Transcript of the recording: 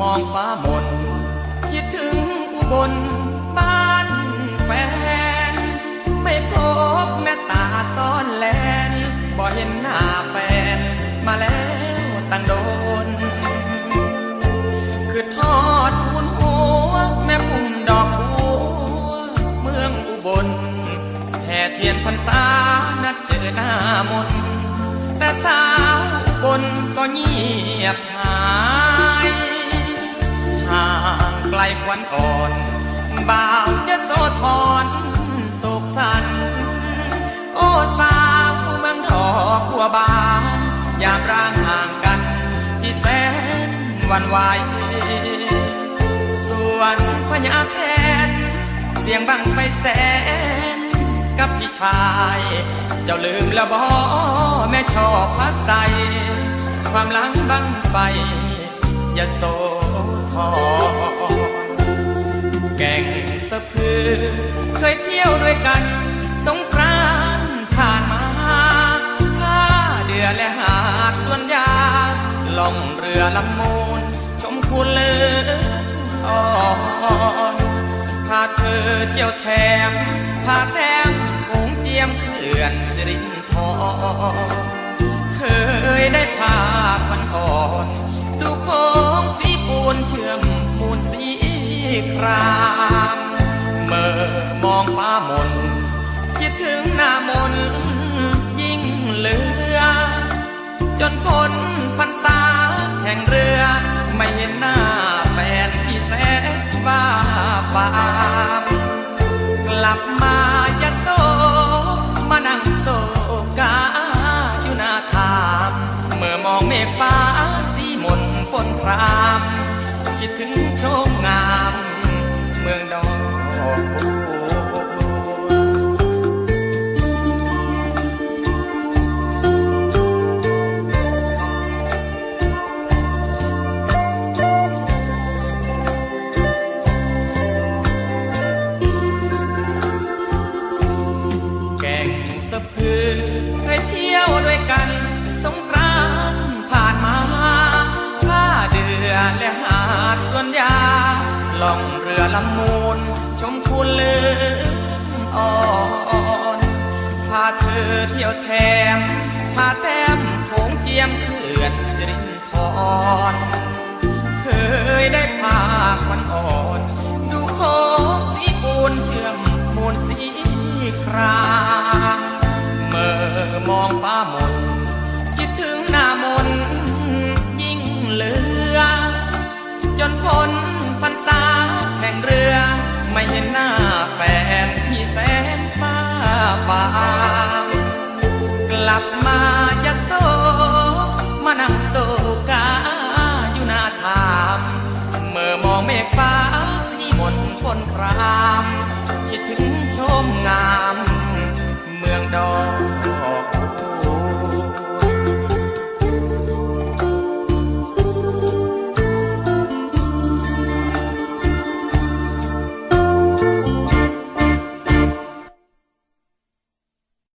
มองฟ้ามนคิดถึงอุบลบ้านแฟน ไม่พบแม่ตาซ่อนแลนบ่เห็นหน้าแฟน มาแล้วตั้งโดน คือทอดทุนหัวแม่ปุ่มดอกบัวเมืองอุบลแห่เทียนพรรษานัดเจอหน้ามนแต่สาวอุบนก็เงียบางไกลควันอ่อน บ่าวจะโซทอนโศกสันโอ้สาวเมืองดอกบัวบานยามร่างห่างกัน ที่แสนวันไหวส่วนพญาแทนเสียงบังไฟแสน กับพี่ชาย เจ้าลืมแล้วบอแม่ชอบพักใสความหลังบังไฟอย่าโซทอ แก่งสะพือ เคยเที่ยวด้วยกัน สงกรานต์ผ่านมาท่าเดือและหาดสวนยาล่องเรือลำมูล ชมคุณเลือนอ่อนพาเธอเที่ยวแถมพาแถมคงเจียมเขื่อนสิรินทรเคยได้พาพันอ่อนดูโค้งสีปูนเชื่อมมูลสีครามามนคิดถึงหน้ามนยิ่งเหลือ จนพ้นพรรษาแห่งเรือ ไม่เห็นหน้าแฟนพี่แสนว่าฟามกลับมาจะโซมานั่งโซกาอยู่หน้าทาม เมื่อมองเมฆฟ้าสีมนปนพราม คิดถึงโชมงาม ล่องเรือลำมูล ชมคุณเลือนอ่อนพาเธอเที่ยวแถมพาแต้มโขงเจียมเขื่อนสิรินทรเคยได้พาควันอ่อน ดูโคงสีปูนเชื่อมมูลสีครามเมื่อมองฟ้ามนคิดถึง เห็นหน้าแฟนที่แสนฟ้าฟางกลับมาจะโซมานั่งโซกาอยู่หน้าทามเมื่อมองเมฆฟ้าสีมนฝนคราม คิดถึงชมงาม เมืองดอก